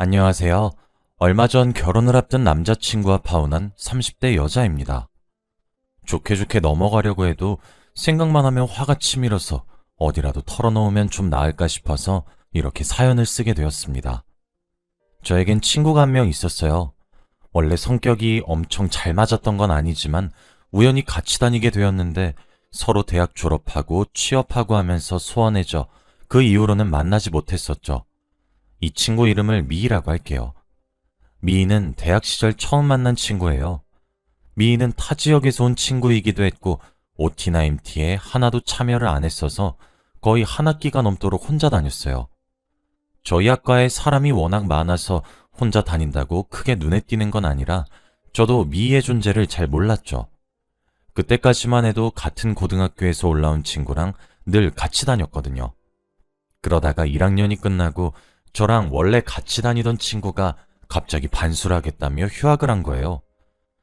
안녕하세요. 얼마 전 결혼을 앞둔 남자친구와 파혼한 30대 여자입니다. 좋게 좋게 넘어가려고 해도 생각만 하면 화가 치밀어서 어디라도 털어놓으면 좀 나을까 싶어서 이렇게 사연을 쓰게 되었습니다. 저에겐 친구가 한 명 있었어요. 원래 성격이 엄청 잘 맞았던 건 아니지만 우연히 같이 다니게 되었는데 서로 대학 졸업하고 취업하고 하면서 소원해져 그 이후로는 만나지 못했었죠. 이 친구 이름을 미희라고 할게요. 미희는 대학 시절 처음 만난 친구예요. 미희는 타 지역에서 온 친구이기도 했고 OT나 MT에 하나도 참여를 안 했어서 거의 한 학기가 넘도록 혼자 다녔어요. 저희 학과에 사람이 워낙 많아서 혼자 다닌다고 크게 눈에 띄는 건 아니라 저도 미희의 존재를 잘 몰랐죠. 그때까지만 해도 같은 고등학교에서 올라온 친구랑 늘 같이 다녔거든요. 그러다가 1학년이 끝나고 저랑 원래 같이 다니던 친구가 갑자기 반수하겠다며 휴학을 한 거예요.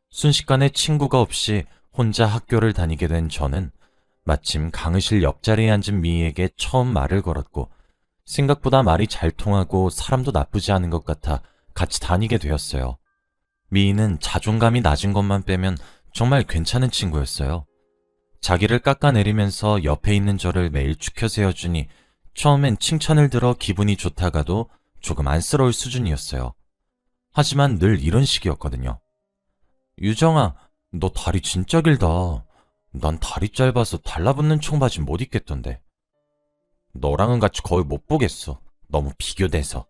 순식간에 친구가 없이 혼자 학교를 다니게 된 저는 마침 강의실 옆자리에 앉은 미희에게 처음 말을 걸었고 생각보다 말이 잘 통하고 사람도 나쁘지 않은 것 같아 같이 다니게 되었어요. 미희는 자존감이 낮은 것만 빼면 정말 괜찮은 친구였어요. 자기를 깎아내리면서 옆에 있는 저를 매일 축혀 세워주니 처음엔 칭찬을 들어 기분이 좋다가도 조금 안쓰러울 수준이었어요. 하지만 늘 이런 식이었거든요. 유정아, 너 다리 진짜 길다. 난 다리 짧아서 달라붙는 청바지 못 입겠던데. 너랑은 같이 거의 못 보겠어. 너무 비교돼서.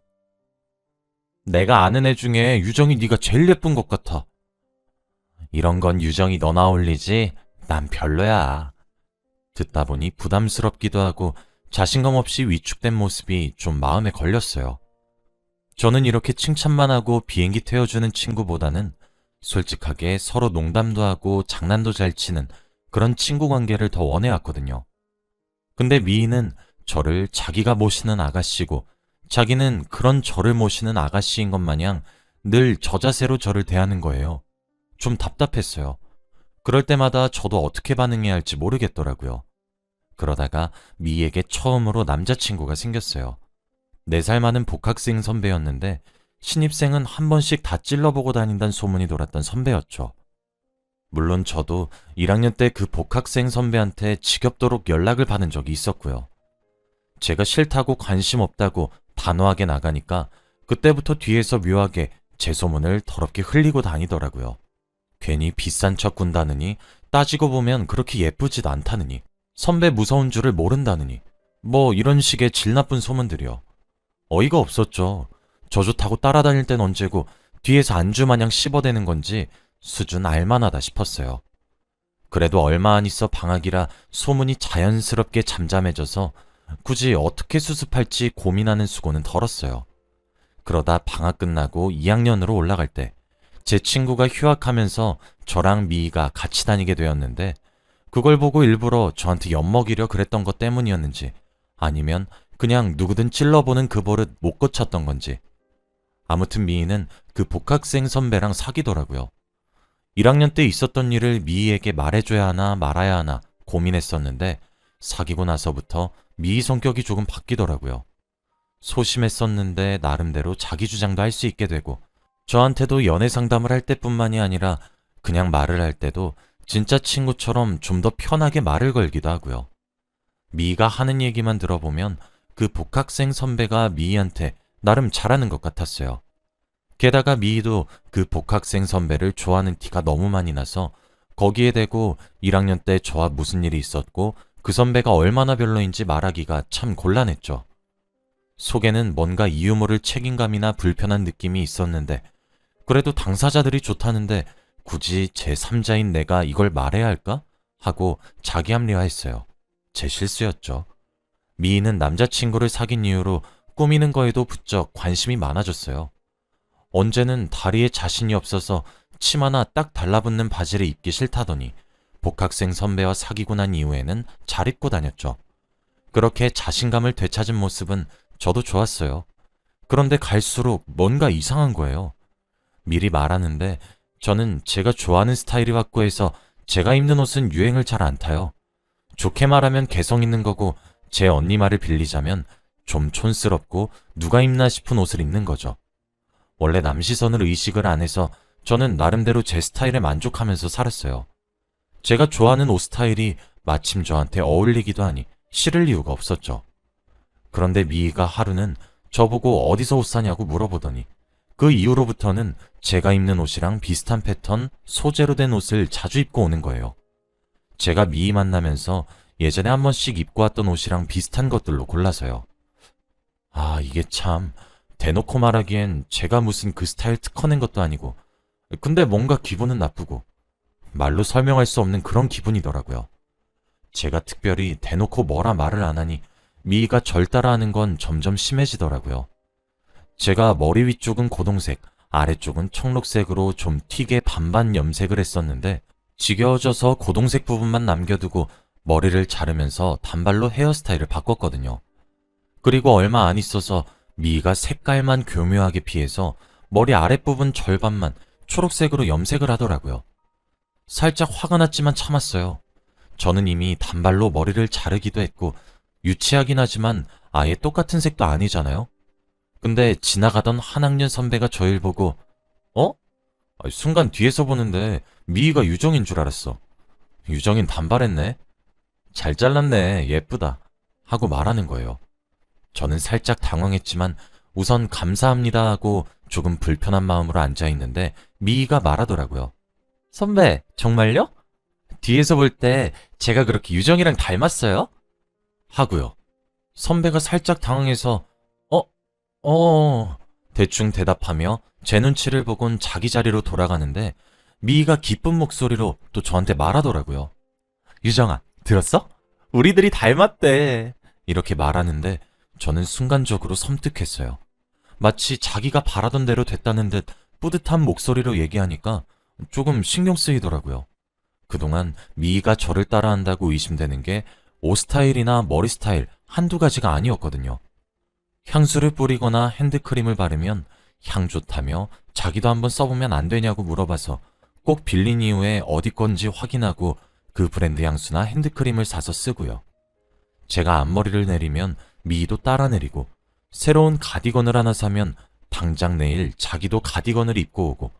내가 아는 애 중에 유정이 네가 제일 예쁜 것 같아. 이런 건 유정이 너나 어울리지 난 별로야. 듣다 보니 부담스럽기도 하고 자신감 없이 위축된 모습이 좀 마음에 걸렸어요. 저는 이렇게 칭찬만 하고 비행기 태워주는 친구보다는 솔직하게 서로 농담도 하고 장난도 잘 치는 그런 친구 관계를 더 원해왔거든요. 근데 미희는 저를 자기가 모시는 아가씨고 자기는 그런 저를 모시는 아가씨인 것 마냥 늘 저 자세로 저를 대하는 거예요. 좀 답답했어요. 그럴 때마다 저도 어떻게 반응해야 할지 모르겠더라고요. 그러다가 미희에게 처음으로 남자친구가 생겼어요. 4살 많은 복학생 선배였는데 신입생은 한 번씩 다 찔러보고 다닌다는 소문이 돌았던 선배였죠. 물론 저도 1학년 때 그 복학생 선배한테 지겹도록 연락을 받은 적이 있었고요. 제가 싫다고 관심 없다고 단호하게 나가니까 그때부터 뒤에서 묘하게 제 소문을 더럽게 흘리고 다니더라고요. 괜히 비싼 척 군다느니 따지고 보면 그렇게 예쁘지도 않다느니 선배 무서운 줄을 모른다느니 뭐 이런 식의 질 나쁜 소문들이요. 어이가 없었죠. 저 좋다고 따라다닐 땐 언제고 뒤에서 안주 마냥 씹어대는 건지 수준 알만하다 싶었어요. 그래도 얼마 안 있어 방학이라 소문이 자연스럽게 잠잠해져서 굳이 어떻게 수습할지 고민하는 수고는 덜었어요. 그러다 방학 끝나고 2학년으로 올라갈 때 제 친구가 휴학하면서 저랑 미희가 같이 다니게 되었는데 그걸 보고 일부러 저한테 엿먹이려 그랬던 것 때문이었는지 아니면 그냥 누구든 찔러보는 그 버릇 못 고쳤던 건지 아무튼 미희는 그 복학생 선배랑 사귀더라고요. 1학년 때 있었던 일을 미희에게 말해줘야 하나 말아야 하나 고민했었는데 사귀고 나서부터 미희 성격이 조금 바뀌더라고요. 소심했었는데 나름대로 자기 주장도 할 수 있게 되고 저한테도 연애 상담을 할 때뿐만이 아니라 그냥 말을 할 때도 진짜 친구처럼 좀 더 편하게 말을 걸기도 하고요. 미희가 하는 얘기만 들어보면 그 복학생 선배가 미희한테 나름 잘하는 것 같았어요. 게다가 미희도 그 복학생 선배를 좋아하는 티가 너무 많이 나서 거기에 대고 1학년 때 저와 무슨 일이 있었고 그 선배가 얼마나 별로인지 말하기가 참 곤란했죠. 속에는 뭔가 이유 모를 책임감이나 불편한 느낌이 있었는데 그래도 당사자들이 좋다는데 굳이 제3자인 내가 이걸 말해야 할까? 하고 자기 합리화했어요. 제 실수였죠. 미희는 남자친구를 사귄 이후로 꾸미는 거에도 부쩍 관심이 많아졌어요. 언제는 다리에 자신이 없어서 치마나 딱 달라붙는 바지를 입기 싫다더니 복학생 선배와 사귀고 난 이후에는 잘 입고 다녔죠. 그렇게 자신감을 되찾은 모습은 저도 좋았어요. 그런데 갈수록 뭔가 이상한 거예요. 미리 말하는데 저는 제가 좋아하는 스타일이 확고해서 제가 입는 옷은 유행을 잘 안 타요. 좋게 말하면 개성 있는 거고 제 언니 말을 빌리자면 좀 촌스럽고 누가 입나 싶은 옷을 입는 거죠. 원래 남 시선을 의식을 안 해서 저는 나름대로 제 스타일에 만족하면서 살았어요. 제가 좋아하는 옷 스타일이 마침 저한테 어울리기도 하니 싫을 이유가 없었죠. 그런데 미희가 하루는 저보고 어디서 옷 사냐고 물어보더니 그 이후로부터는 제가 입는 옷이랑 비슷한 패턴, 소재로 된 옷을 자주 입고 오는 거예요. 제가 미희 만나면서 예전에 한 번씩 입고 왔던 옷이랑 비슷한 것들로 골라서요. 아, 이게 참, 대놓고 말하기엔 제가 무슨 그 스타일 특허낸 것도 아니고, 근데 뭔가 기분은 나쁘고, 말로 설명할 수 없는 그런 기분이더라고요. 제가 특별히 대놓고 뭐라 말을 안 하니, 미희가 절 따라하는 건 점점 심해지더라고요. 제가 머리 위쪽은 고동색, 아래쪽은 청록색으로 좀 튀게 반반 염색을 했었는데, 지겨워져서 고동색 부분만 남겨두고 머리를 자르면서 단발로 헤어스타일을 바꿨거든요. 그리고 얼마 안 있어서 미가 색깔만 교묘하게 피해서 머리 아랫부분 절반만 초록색으로 염색을 하더라고요. 살짝 화가 났지만 참았어요. 저는 이미 단발로 머리를 자르기도 했고 유치하긴 하지만 아예 똑같은 색도 아니잖아요. 근데 지나가던 한 학년 선배가 저를 보고 어? 아, 순간 뒤에서 보는데 미희가 유정인 줄 알았어. 유정인 단발했네. 잘 잘랐네. 예쁘다. 하고 말하는 거예요. 저는 살짝 당황했지만 우선 감사합니다 하고 조금 불편한 마음으로 앉아 있는데 미희가 말하더라고요. 선배, 정말요? 뒤에서 볼 때 제가 그렇게 유정이랑 닮았어요? 하고요. 선배가 살짝 당황해서 어, 어, 대충 대답하며 제 눈치를 보곤 자기 자리로 돌아가는데 미희가 기쁜 목소리로 또 저한테 말하더라고요. 유정아, 들었어? 우리들이 닮았대. 이렇게 말하는데 저는 순간적으로 섬뜩했어요. 마치 자기가 바라던 대로 됐다는 듯 뿌듯한 목소리로 얘기하니까 조금 신경 쓰이더라고요. 그동안 미희가 저를 따라한다고 의심되는 게 옷 스타일이나 머리 스타일 한두 가지가 아니었거든요. 향수를 뿌리거나 핸드크림을 바르면 향 좋다며 자기도 한번 써보면 안 되냐고 물어봐서 꼭 빌린 이후에 어디 건지 확인하고 그 브랜드 향수나 핸드크림을 사서 쓰고요. 제가 앞머리를 내리면 미희도 따라 내리고 새로운 가디건을 하나 사면 당장 내일 자기도 가디건을 입고 오고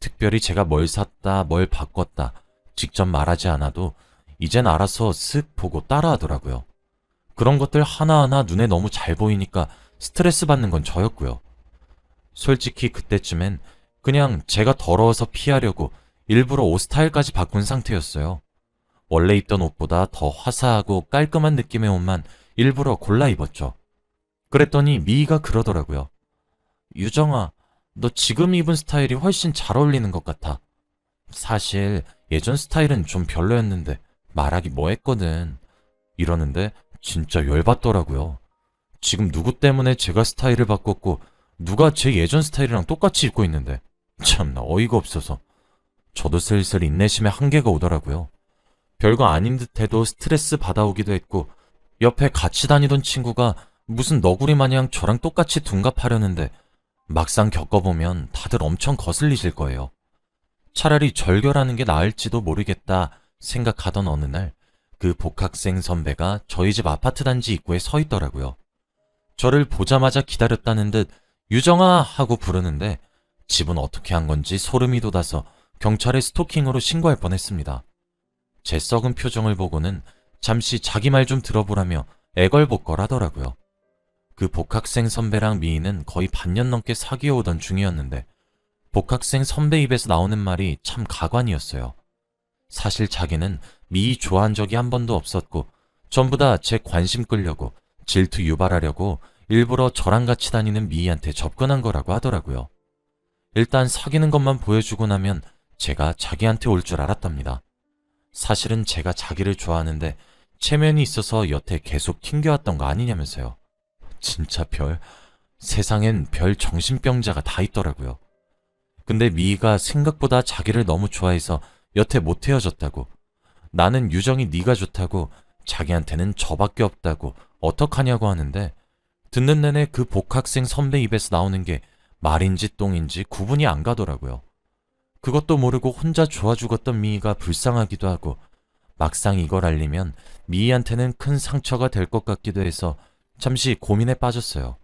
특별히 제가 뭘 샀다 뭘 바꿨다 직접 말하지 않아도 이젠 알아서 쓱 보고 따라 하더라고요. 그런 것들 하나하나 눈에 너무 잘 보이니까 스트레스 받는 건 저였고요. 솔직히 그때쯤엔 그냥 제가 더러워서 피하려고 일부러 옷 스타일까지 바꾼 상태였어요. 원래 입던 옷보다 더 화사하고 깔끔한 느낌의 옷만 일부러 골라 입었죠. 그랬더니 미희가 그러더라고요. 유정아, 너 지금 입은 스타일이 훨씬 잘 어울리는 것 같아. 사실 예전 스타일은 좀 별로였는데 말하기 뭐했거든. 이러는데 진짜 열받더라고요. 지금 누구 때문에 제가 스타일을 바꿨고 누가 제 예전 스타일이랑 똑같이 입고 있는데 참나 어이가 없어서 저도 슬슬 인내심에 한계가 오더라고요. 별거 아닌 듯해도 스트레스 받아오기도 했고 옆에 같이 다니던 친구가 무슨 너구리 마냥 저랑 똑같이 둔갑하려는데 막상 겪어보면 다들 엄청 거슬리실 거예요. 차라리 절결하는 게 나을지도 모르겠다 생각하던 어느 날 그 복학생 선배가 저희 집 아파트 단지 입구에 서 있더라고요. 저를 보자마자 기다렸다는 듯 유정아 하고 부르는데 집은 어떻게 한 건지 소름이 돋아서 경찰에 스토킹으로 신고할 뻔했습니다. 제 썩은 표정을 보고는 잠시 자기 말 좀 들어보라며 애걸복걸 하더라고요. 그 복학생 선배랑 미희는 거의 반년 넘게 사귀어오던 중이었는데 복학생 선배 입에서 나오는 말이 참 가관이었어요. 사실 자기는 미희 좋아한 적이 한 번도 없었고 전부 다 제 관심 끌려고 질투 유발하려고 일부러 저랑 같이 다니는 미희한테 접근한 거라고 하더라고요. 일단 사귀는 것만 보여주고 나면 제가 자기한테 올 줄 알았답니다. 사실은 제가 자기를 좋아하는데 체면이 있어서 여태 계속 튕겨왔던 거 아니냐면서요. 진짜 별, 세상엔 별 정신병자가 다 있더라고요. 근데 미희가 생각보다 자기를 너무 좋아해서 여태 못 헤어졌다고. 나는 유정이 네가 좋다고 자기한테는 저밖에 없다고 어떡하냐고 하는데 듣는 내내 그 복학생 선배 입에서 나오는 게 말인지 똥인지 구분이 안 가더라고요. 그것도 모르고 혼자 좋아 죽었던 미희가 불쌍하기도 하고 막상 이걸 알리면 미희한테는 큰 상처가 될 것 같기도 해서 잠시 고민에 빠졌어요.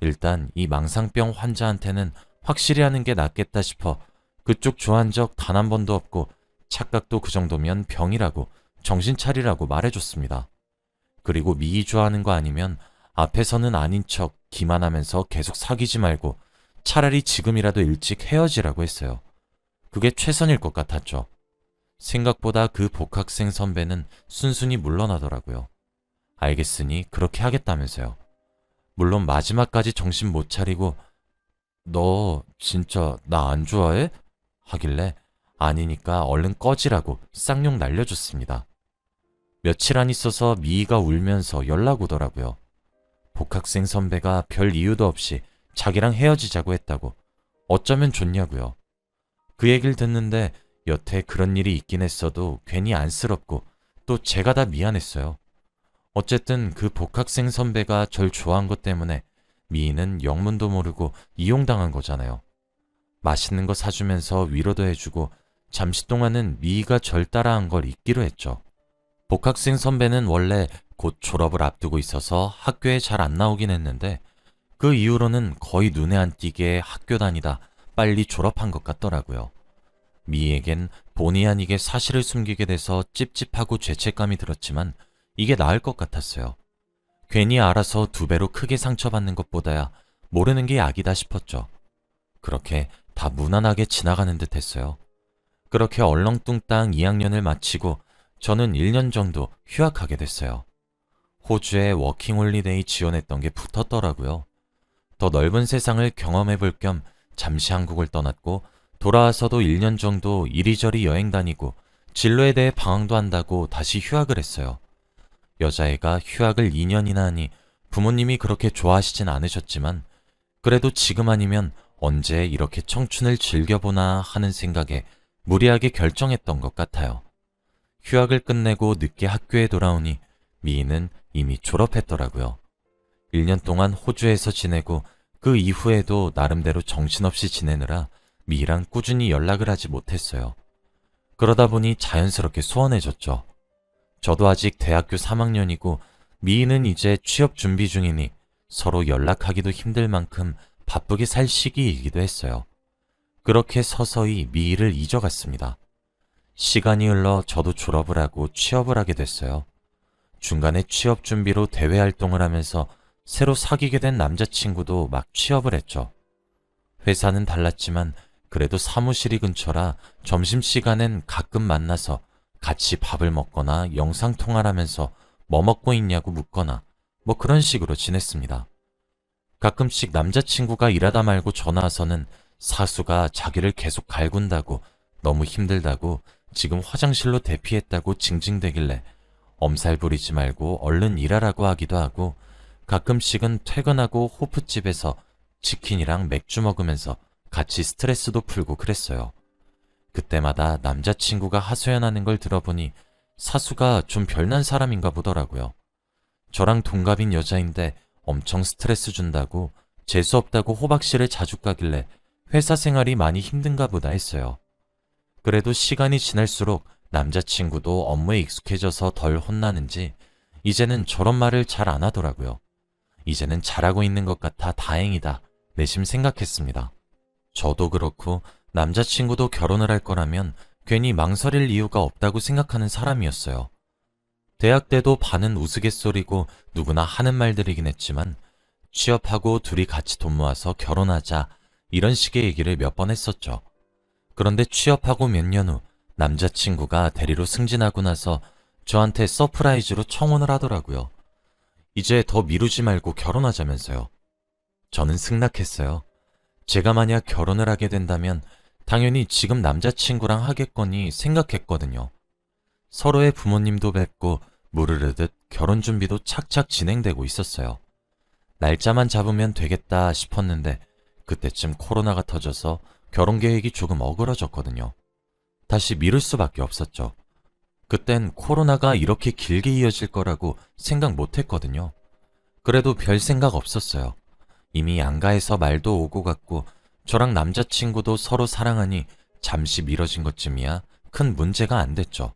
일단 이 망상병 환자한테는 확실히 하는 게 낫겠다 싶어 그쪽 좋아한 적 단 한 번도 없고 착각도 그 정도면 병이라고 정신 차리라고 말해줬습니다. 그리고 미희 좋아하는 거 아니면 앞에서는 아닌 척 기만하면서 계속 사귀지 말고 차라리 지금이라도 일찍 헤어지라고 했어요. 그게 최선일 것 같았죠. 생각보다 그 복학생 선배는 순순히 물러나더라고요. 알겠으니 그렇게 하겠다면서요. 물론 마지막까지 정신 못 차리고 너 진짜 나 안 좋아해? 하길래 아니니까 얼른 꺼지라고 쌍욕 날려줬습니다. 며칠 안 있어서 미희가 울면서 연락 오더라고요. 복학생 선배가 별 이유도 없이 자기랑 헤어지자고 했다고 어쩌면 좋냐고요. 그 얘기를 듣는데 여태 그런 일이 있긴 했어도 괜히 안쓰럽고 또 제가 다 미안했어요. 어쨌든 그 복학생 선배가 절 좋아한 것 때문에 미희는 영문도 모르고 이용당한 거잖아요. 맛있는 거 사주면서 위로도 해주고 잠시 동안은 미희가 절 따라한 걸 잊기로 했죠. 복학생 선배는 원래 곧 졸업을 앞두고 있어서 학교에 잘 안 나오긴 했는데 그 이후로는 거의 눈에 안 띄게 학교 다니다 빨리 졸업한 것 같더라고요. 미희에겐 본의 아니게 사실을 숨기게 돼서 찝찝하고 죄책감이 들었지만 이게 나을 것 같았어요. 괜히 알아서 두 배로 크게 상처받는 것보다야 모르는 게 약이다 싶었죠. 그렇게 다 무난하게 지나가는 듯 했어요. 그렇게 얼렁뚱땅 2학년을 마치고 저는 1년 정도 휴학하게 됐어요. 호주에 워킹홀리데이 지원했던 게 붙었더라고요. 더 넓은 세상을 경험해 볼 겸 잠시 한국을 떠났고 돌아와서도 1년 정도 이리저리 여행 다니고 진로에 대해 방황도 한다고 다시 휴학을 했어요. 여자애가 휴학을 2년이나 하니 부모님이 그렇게 좋아하시진 않으셨지만 그래도 지금 아니면 언제 이렇게 청춘을 즐겨보나 하는 생각에 무리하게 결정했던 것 같아요. 휴학을 끝내고 늦게 학교에 돌아오니 미희는 이미 졸업했더라고요. 1년 동안 호주에서 지내고 그 이후에도 나름대로 정신없이 지내느라 미희랑 꾸준히 연락을 하지 못했어요. 그러다 보니 자연스럽게 소원해졌죠. 저도 아직 대학교 3학년이고 미희는 이제 취업 준비 중이니 서로 연락하기도 힘들 만큼 바쁘게 살 시기이기도 했어요. 그렇게 서서히 미희를 잊어갔습니다. 시간이 흘러 저도 졸업을 하고 취업을 하게 됐어요. 중간에 취업 준비로 대외 활동을 하면서 새로 사귀게 된 남자친구도 막 취업을 했죠. 회사는 달랐지만 그래도 사무실이 근처라 점심시간엔 가끔 만나서 같이 밥을 먹거나 영상통화를 하면서 뭐 먹고 있냐고 묻거나 뭐 그런 식으로 지냈습니다. 가끔씩 남자친구가 일하다 말고 전화 와서는 사수가 자기를 계속 갈군다고 너무 힘들다고 지금 화장실로 대피했다고 징징대길래 엄살 부리지 말고 얼른 일하라고 하기도 하고 가끔씩은 퇴근하고 호프집에서 치킨이랑 맥주 먹으면서 같이 스트레스도 풀고 그랬어요. 그때마다 남자친구가 하소연하는 걸 들어보니 사수가 좀 별난 사람인가 보더라고요. 저랑 동갑인 여자인데 엄청 스트레스 준다고 재수 없다고 호박씨를 자주 가길래 회사 생활이 많이 힘든가 보다 했어요. 그래도 시간이 지날수록 남자친구도 업무에 익숙해져서 덜 혼나는지 이제는 저런 말을 잘 안 하더라고요. 이제는 잘하고 있는 것 같아 다행이다. 내심 생각했습니다. 저도 그렇고 남자친구도 결혼을 할 거라면 괜히 망설일 이유가 없다고 생각하는 사람이었어요. 대학 때도 반은 우스갯소리고 누구나 하는 말들이긴 했지만 취업하고 둘이 같이 돈 모아서 결혼하자 이런 식의 얘기를 몇 번 했었죠. 그런데 취업하고 몇 년 후 남자친구가 대리로 승진하고 나서 저한테 서프라이즈로 청혼을 하더라고요. 이제 더 미루지 말고 결혼하자면서요. 저는 승낙했어요. 제가 만약 결혼을 하게 된다면 당연히 지금 남자친구랑 하겠거니 생각했거든요. 서로의 부모님도 뵙고 무르르듯 결혼 준비도 착착 진행되고 있었어요. 날짜만 잡으면 되겠다 싶었는데 그때쯤 코로나가 터져서 결혼 계획이 조금 어그러졌거든요. 다시 미룰 수밖에 없었죠. 그땐 코로나가 이렇게 길게 이어질 거라고 생각 못 했거든요. 그래도 별 생각 없었어요. 이미 양가에서 말도 오고 갔고 저랑 남자친구도 서로 사랑하니 잠시 미뤄진 것쯤이야 큰 문제가 안 됐죠.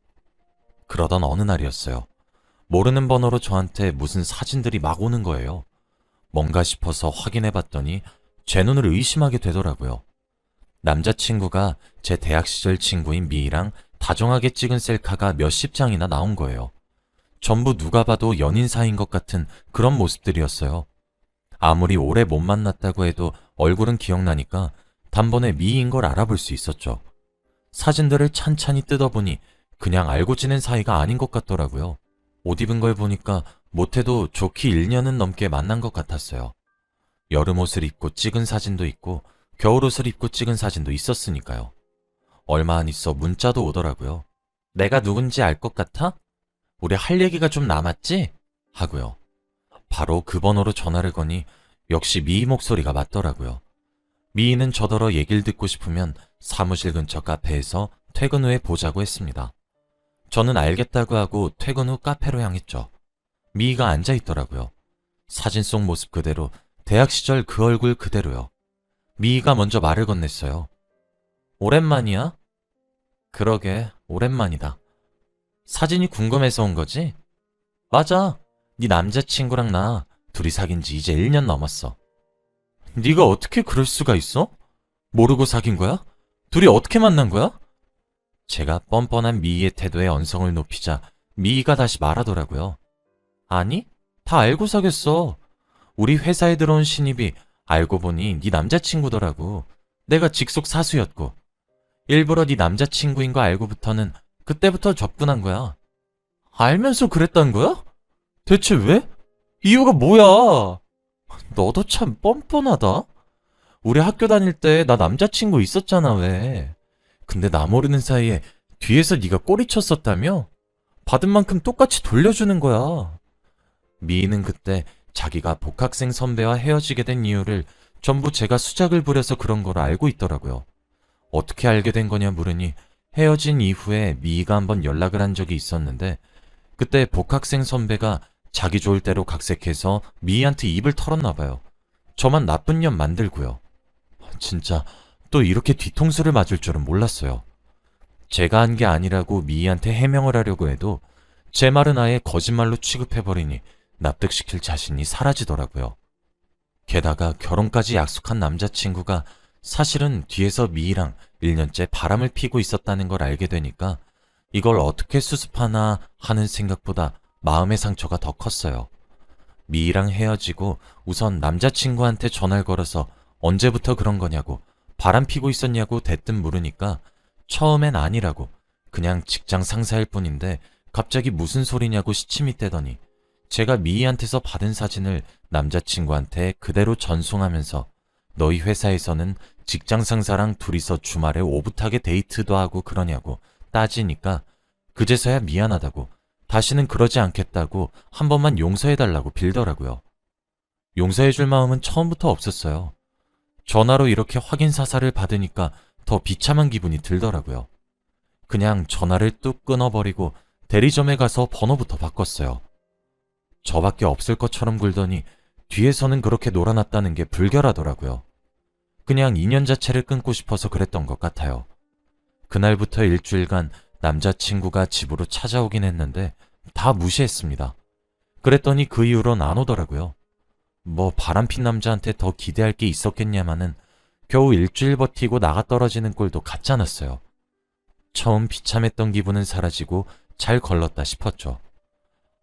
그러던 어느 날이었어요. 모르는 번호로 저한테 무슨 사진들이 막 오는 거예요. 뭔가 싶어서 확인해 봤더니 제 눈을 의심하게 되더라고요. 남자친구가 제 대학 시절 친구인 미희랑 다정하게 찍은 셀카가 몇십 장이나 나온 거예요. 전부 누가 봐도 연인 사이인 것 같은 그런 모습들이었어요. 아무리 오래 못 만났다고 해도 얼굴은 기억나니까 단번에 미희인 걸 알아볼 수 있었죠. 사진들을 찬찬히 뜯어보니 그냥 알고 지낸 사이가 아닌 것 같더라고요. 옷 입은 걸 보니까 못해도 좋기 1년은 넘게 만난 것 같았어요. 여름 옷을 입고 찍은 사진도 있고 겨울 옷을 입고 찍은 사진도 있었으니까요. 얼마 안 있어 문자도 오더라고요. 내가 누군지 알 것 같아? 우리 할 얘기가 좀 남았지? 하고요. 바로 그 번호로 전화를 거니 역시 미희 목소리가 맞더라고요. 미희는 저더러 얘기를 듣고 싶으면 사무실 근처 카페에서 퇴근 후에 보자고 했습니다. 저는 알겠다고 하고 퇴근 후 카페로 향했죠. 미희가 앉아 있더라고요. 사진 속 모습 그대로 대학 시절 그 얼굴 그대로요. 미희가 먼저 말을 건넸어요. 오랜만이야? 그러게, 오랜만이다. 사진이 궁금해서 온 거지? 맞아. 네 남자친구랑 나 둘이 사귄 지 이제 1년 넘었어. 네가 어떻게 그럴 수가 있어? 모르고 사귄 거야? 둘이 어떻게 만난 거야? 제가 뻔뻔한 미희의 태도에 언성을 높이자 미희가 다시 말하더라고요. 아니, 다 알고 사귀었어. 우리 회사에 들어온 신입이 알고 보니 네 남자친구더라고. 내가 직속 사수였고. 일부러 네 남자친구인 거 알고부터는 그때부터 접근한 거야. 알면서 그랬단 거야? 대체 왜? 이유가 뭐야? 너도 참 뻔뻔하다. 우리 학교 다닐 때 나 남자친구 있었잖아, 왜. 근데 나 모르는 사이에 뒤에서 네가 꼬리 쳤었다며? 받은 만큼 똑같이 돌려주는 거야. 미희는 그때 자기가 복학생 선배와 헤어지게 된 이유를 전부 제가 수작을 부려서 그런 걸 알고 있더라고요. 어떻게 알게 된 거냐 물으니 헤어진 이후에 미희가 한번 연락을 한 적이 있었는데 그때 복학생 선배가 자기 좋을 대로 각색해서 미희한테 입을 털었나 봐요. 저만 나쁜 년 만들고요. 진짜 또 이렇게 뒤통수를 맞을 줄은 몰랐어요. 제가 한 게 아니라고 미희한테 해명을 하려고 해도 제 말은 아예 거짓말로 취급해버리니 납득시킬 자신이 사라지더라고요. 게다가 결혼까지 약속한 남자친구가 사실은 뒤에서 미희랑 1년째 바람을 피고 있었다는 걸 알게 되니까 이걸 어떻게 수습하나 하는 생각보다 마음의 상처가 더 컸어요. 미희랑 헤어지고 우선 남자친구한테 전화를 걸어서 언제부터 그런 거냐고 바람 피고 있었냐고 대뜸 물으니까 처음엔 아니라고 그냥 직장 상사일 뿐인데 갑자기 무슨 소리냐고 시침이 떼더니 제가 미희한테서 받은 사진을 남자친구한테 그대로 전송하면서 너희 회사에서는 직장 상사랑 둘이서 주말에 오붓하게 데이트도 하고 그러냐고 따지니까 그제서야 미안하다고 다시는 그러지 않겠다고 한 번만 용서해달라고 빌더라고요. 용서해줄 마음은 처음부터 없었어요. 전화로 이렇게 확인 사살을 받으니까 더 비참한 기분이 들더라고요. 그냥 전화를 뚝 끊어버리고 대리점에 가서 번호부터 바꿨어요. 저밖에 없을 것처럼 굴더니 뒤에서는 그렇게 놀아놨다는 게 불결하더라고요. 그냥 인연 자체를 끊고 싶어서 그랬던 것 같아요. 그날부터 일주일간 남자친구가 집으로 찾아오긴 했는데 다 무시했습니다. 그랬더니 그 이후론 안 오더라고요. 뭐 바람핀 남자한테 더 기대할 게 있었겠냐마는 겨우 일주일 버티고 나가 떨어지는 꼴도 같잖았어요. 처음 비참했던 기분은 사라지고 잘 걸렀다 싶었죠.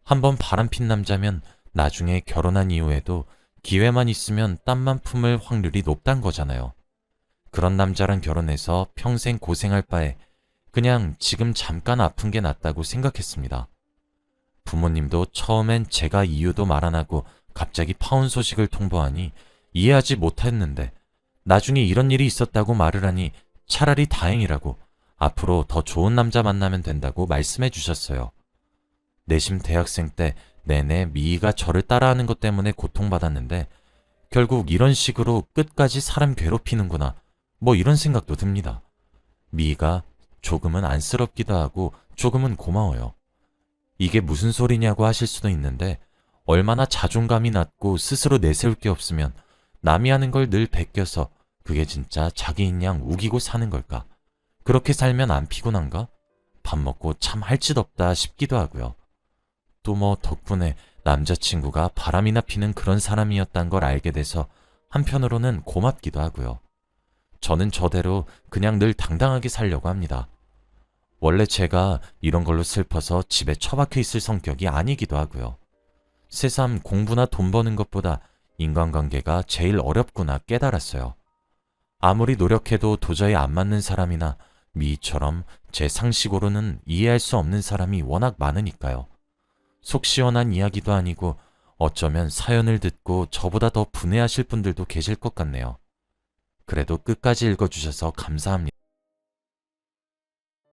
한번 바람핀 남자면 나중에 결혼한 이후에도 기회만 있으면 땀만 품을 확률이 높단 거잖아요. 그런 남자랑 결혼해서 평생 고생할 바에 그냥 지금 잠깐 아픈 게 낫다고 생각했습니다. 부모님도 처음엔 제가 이유도 말 안 하고 갑자기 파혼 소식을 통보하니 이해하지 못했는데 나중에 이런 일이 있었다고 말을 하니 차라리 다행이라고 앞으로 더 좋은 남자 만나면 된다고 말씀해 주셨어요. 내심 대학생 때 내내 미희가 저를 따라하는 것 때문에 고통받았는데 결국 이런 식으로 끝까지 사람 괴롭히는구나. 뭐 이런 생각도 듭니다. 미희가 조금은 안쓰럽기도 하고 조금은 고마워요. 이게 무슨 소리냐고 하실 수도 있는데 얼마나 자존감이 낮고 스스로 내세울 게 없으면 남이 하는 걸 늘 베껴서 그게 진짜 자기인 양 우기고 사는 걸까? 그렇게 살면 안 피곤한가? 밥 먹고 참 할 짓 없다 싶기도 하고요. 또 뭐 덕분에 남자친구가 바람이나 피는 그런 사람이었단 걸 알게 돼서 한편으로는 고맙기도 하고요. 저는 저대로 그냥 늘 당당하게 살려고 합니다. 원래 제가 이런 걸로 슬퍼서 집에 처박혀 있을 성격이 아니기도 하고요. 새삼 공부나 돈 버는 것보다 인간관계가 제일 어렵구나 깨달았어요. 아무리 노력해도 도저히 안 맞는 사람이나 미처럼 제 상식으로는 이해할 수 없는 사람이 워낙 많으니까요. 속 시원한 이야기도 아니고 어쩌면 사연을 듣고 저보다 더 분해하실 분들도 계실 것 같네요. 그래도 끝까지 읽어주셔서 감사합니다.